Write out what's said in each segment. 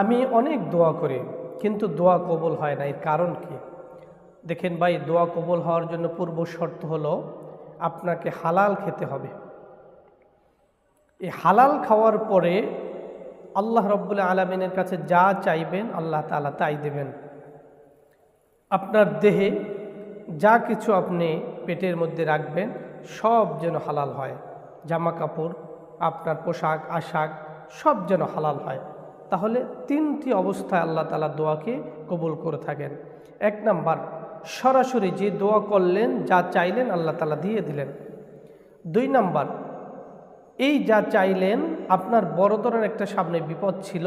আমি অনেক দোয়া করি, কিন্তু দোয়া কবুল হয় না। এর কারণ কি? দেখেন ভাই, দোয়া কবুল হওয়ার জন্য পূর্ব শর্ত হলো আপনাকে হালাল খেতে হবে। এই হালাল খাওয়ার পরে আল্লাহ রব্বুল আলমিনের কাছে যা চাইবেন আল্লাহ তালা তাই দেবেন। আপনার দেহে যা কিছু আপনি পেটের মধ্যে রাখবেন, সব যেন হালাল হয়। জামা কাপড়, আপনার পোশাক, আশাক, সব যেন হালাল হয়। তাহলে তিনটি অবস্থায় আল্লাহ তালা দোয়াকে কবুল করে থাকেন। এক নাম্বার, সরাসরি যে দোয়া করলেন, যা চাইলেন আল্লাহ তালা দিয়ে দিলেন। দুই নাম্বার, এই যা চাইলেন, আপনার বড় ধরনের একটা সামনে বিপদ ছিল,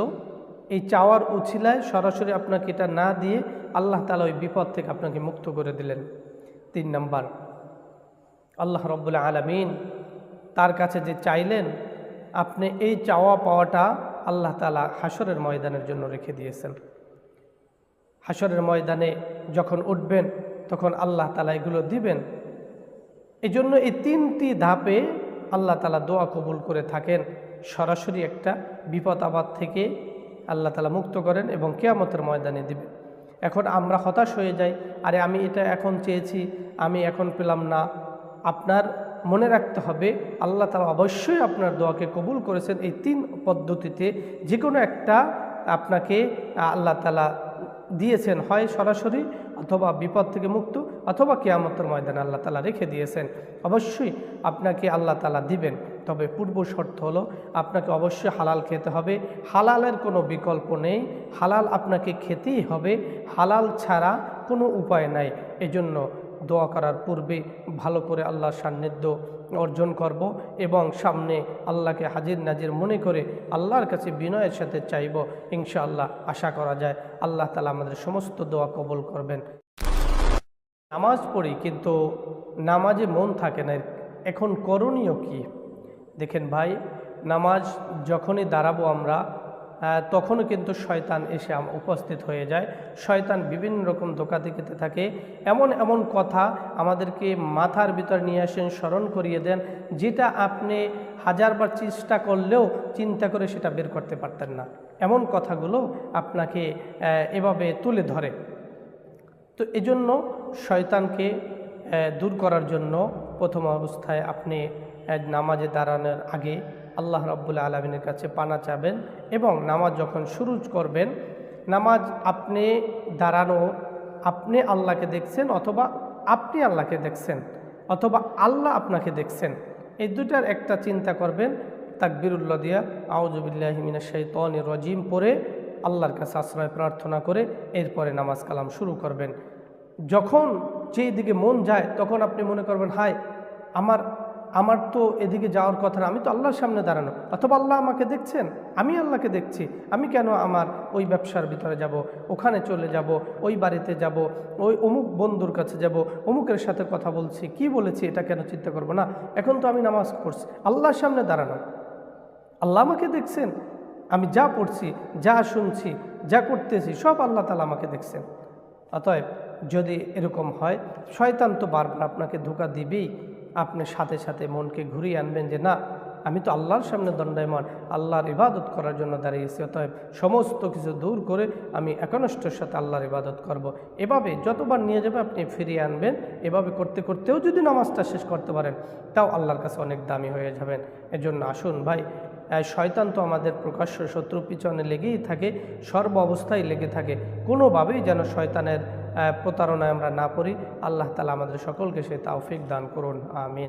এই চাওয়ার উছিলায় সরাসরি আপনাকে এটা না দিয়ে আল্লাহ তালা ওই বিপদ থেকে আপনাকে মুক্ত করে দিলেন। তিন নাম্বার, আল্লাহ রব্বুল্লা আলমিন তার কাছে যে চাইলেন, আপনি এই চাওয়া পাওয়াটা আল্লাহ তালা হাসরের ময়দানের জন্য রেখে দিয়েছেন। হাসরের ময়দানে যখন উঠবেন, তখন আল্লাহ তালা এগুলো দিবেন। এই জন্য এই তিনটি ধাপে আল্লাহ তালা দোয়া কবুল করে থাকেন। সরাসরি একটা বিপদ আবাদ থেকে আল্লাহ তালা মুক্ত করেন এবং কেয়ামতের ময়দানে দিবেন। এখন আমরা হতাশ হয়ে যাই, আরে আমি এটা এখন চেয়েছি, আমি এখন পেলাম না। আপনার মনে রাখতে হবে, আল্লাহ তালা অবশ্যই আপনার দোয়াকে কবুল করেছেন এই তিন পদ্ধতিতে। যে কোনো একটা আপনাকে আল্লাহ তালা দিয়েছেন, হয় সরাসরি অথবা বিপদ থেকে মুক্ত অথবা কেয়ামতের ময়দানে আল্লাহ তালা রেখে দিয়েছেন। অবশ্যই আপনাকে আল্লাহ তালা দিবেন। তবে পূর্ব শর্ত হলো, আপনাকে অবশ্যই হালাল খেতে হবে। হালালের কোনো বিকল্প নেই। হালাল আপনাকে খেতেই হবে। হালাল ছাড়া কোনো উপায় নাই। এজন্য দোয়া করার পূর্বে ভালো করে আল্লাহর সান্নিধ্য অর্জন করব এবং সামনে আল্লাহকে হাজির নাজির মনে করে আল্লাহর কাছে বিনয়ের সাথে চাইব, ইনশাআল্লাহ আশা করা যায় আল্লাহ তালা আমাদের সমস্ত দোয়া কবল করবেন। নামাজ পড়ি কিন্তু নামাজে মন থাকে না এখন করণীয় কি? দেখেন ভাই, নামাজ যখনই দাঁড়াবো আমরা তখনও কিন্তু শয়তান এসে উপস্থিত হয়ে যায়। শয়তান বিভিন্ন রকম ধোকা দিতে থাকে। এমন এমন কথা আমাদেরকে মাথার ভিতর নিয়ে আসেন, স্মরণ করিয়ে দেন, যেটা আপনি হাজারবার চেষ্টা করলেও চিন্তা করে সেটা বের করতে পারতেন না। এমন কথাগুলো আপনাকে এভাবে তুলে ধরে। তো এজন্য শয়তানকে দূর করার জন্য প্রথম অবস্থায় আপনি নামাজে দাঁড়ানোর আগে আল্লাহ রাব্বুল আলমিনের কাছে পানা চাবেন এবং নামাজ যখন শুরু করবেন, নামাজ আপনি দাঁড়ানো, আপনি আল্লাহকে দেখছেন অথবা আপনি আল্লাহকে দেখছেন অথবা আল্লাহ আপনাকে দেখছেন, এই দুটার একটা চিন্তা করবেন। তাকবিরুল্লাহ দিয়া আউজুবিল্লাহমিনা শৈতন রজিম পরে আল্লাহর কাছে আশ্রয় প্রার্থনা করে এরপরে নামাজ কালাম শুরু করবেন। যখন যেই দিকে মন যায় তখন আপনি মনে করবেন, হায়, আমার আমার তো এদিকে যাওয়ার কথা না, আমি তো আল্লাহর সামনে দাঁড়ানো। অথবা আল্লাহ আমাকে দেখছেন, আমি আল্লাহকে দেখছি, আমি কেন আমার ওই ব্যবসার ভিতরে যাব, ওখানে চলে যাব, ওই বাড়িতে যাব, ওই অমুক বন্ধুর কাছে যাব, অমুকের সাথে কথা বলছি, কি বলেছি এটা কেন চিন্তা করব না? এখন তো আমি নামাজ পড়ছি, আল্লাহর সামনে দাঁড়ানো। আল্লাহ আমাকে দেখছেন, আমি যা পড়ছি, যা শুনছি, যা করতেছি, সব আল্লাহ তালা আমাকে দেখছেন। অতএব যদি এরকম হয়, শয়তান তো বারবার আপনাকে ধোকা দিবেই। আপনি সাথে সাথে মনকে ঘুরিয়ে আনবেন যে, না, আমি তো আল্লাহর সামনে দণ্ডায়মান, আল্লাহর ইবাদত করার জন্য দাঁড়িয়েছি, অতএব সমস্ত কিছু দূর করে আমি একনষ্টের সাথে আল্লাহর ইবাদত করব। এভাবে যতবার নিয়ে যাবে আপনি ফিরিয়ে আনবেন, এভাবে করতে করতেও যদি নামাজটা শেষ করতে পারেন, তাও আল্লাহর কাছে অনেক দামি হয়ে যাবেন এজন্য আসুন ভাই শয়তান তো আমাদের প্রকাশ্য শত্রু পিছনে লেগেই থাকে, সর্ব অবস্থায় লেগে থাকে কোনোভাবেই যেন শয়তানের প্রতারণায় আমরা না পড়ি। আল্লাহ তালা আমাদের সকলকে সে তাওফিক দান করুন আমিন।